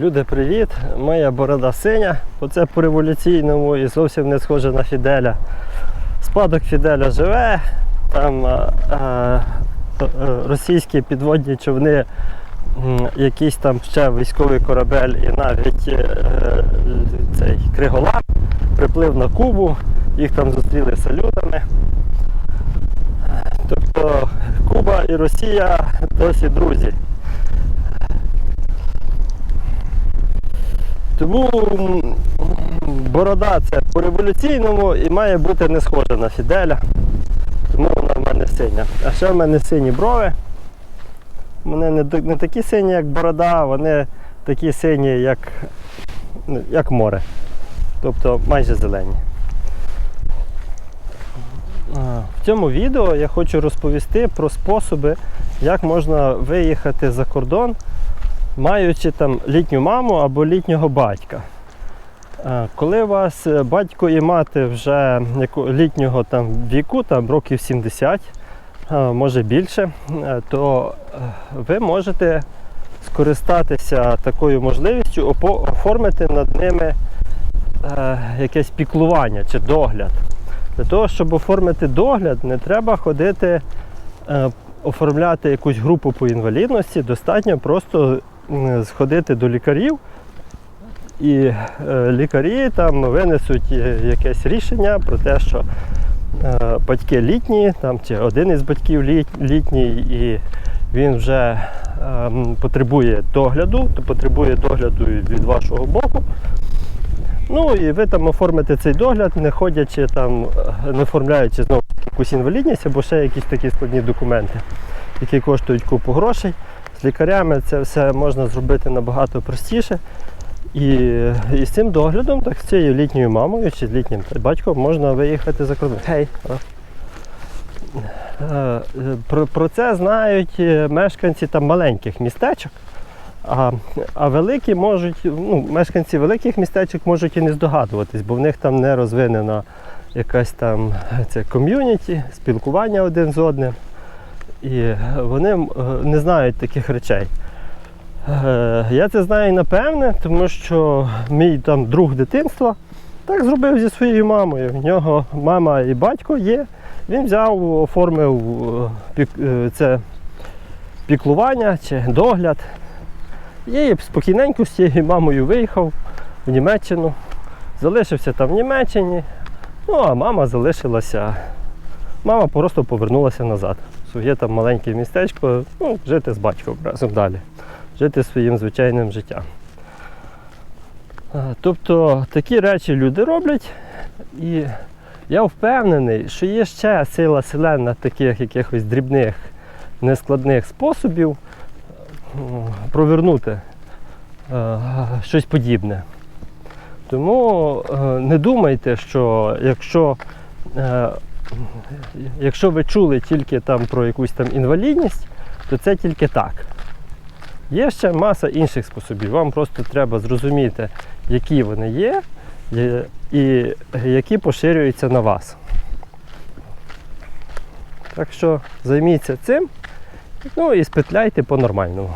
Люди, привіт! Моя борода синя, оце по революційному і зовсім не схоже на Фіделя. Спадок Фіделя живе, там а, а, е, російські підводні човни, якийсь там ще військовий корабель і навіть е, цей Криголам приплив на Кубу, їх там зустріли салютами. Тобто Куба і Росія досі друзі. Тому борода це по революційному і має бути не схожа на Фіделя. Тому вона в мене синя. А ще в мене сині брови. Вони не, не такі сині, як борода, вони такі сині, як, ну, як море. Тобто майже зелені. В цьому відео я хочу розповісти про способи, як можна виїхати за кордон маючи там літню маму або літнього батька. Коли у вас е, батько і мати вже літнього там віку, там років 70, е, може більше, е, то е, ви можете скористатися такою можливістю оформити над ними якесь піклування чи догляд. Для того, щоб оформити догляд, не треба ходити оформляти якусь групу по інвалідності, достатньо просто сходити до лікарів, і е, лікарі там винесуть е, якесь рішення про те, що е, батьки літні, там, чи один із батьків літній, і він вже потребує догляду, то потребує догляду від вашого боку. Ну і ви там оформите цей догляд, не ходячи там, не оформляючи знову якусь інвалідність або ще якісь такі складні документи, які коштують купу грошей. З лікарями це все можна зробити набагато простіше. І, і з цим доглядом, так з цією літньою мамою чи з літнім батьком можна виїхати за кордон. Гей! Е, е, Про, про це знають е, мешканці там маленьких містечок. А, а великі можуть, ну, мешканці великих містечок можуть і не здогадуватись, бо в них там не розвинена якась там це ком'юніті, спілкування один з одним. І вони е, не знають таких речей. Е, Я це знаю напевне, тому що мій там друг дитинства так зробив зі своєю мамою. В нього мама і батько є. Він взяв, оформив е, це піклування чи догляд. І спокійненько з цією мамою виїхав в Німеччину, залишився там в Німеччині, ну а мама залишилася. Мама просто повернулася назад. В Своє там маленьке містечко, ну, жити з батьком разом далі, жити своїм звичайним життям. Тобто такі речі люди роблять, і я впевнений, що є ще сила селена таких якихось дрібних, нескладних способів провернути е, щось подібне. Тому е, не думайте, що якщо, е, якщо ви чули тільки там про якусь там інвалідність, то це тільки так. Є ще маса інших способів. Вам просто треба зрозуміти, які вони є і які поширюються на вас. Так що займіться цим, ну і спетляйте по-нормальному.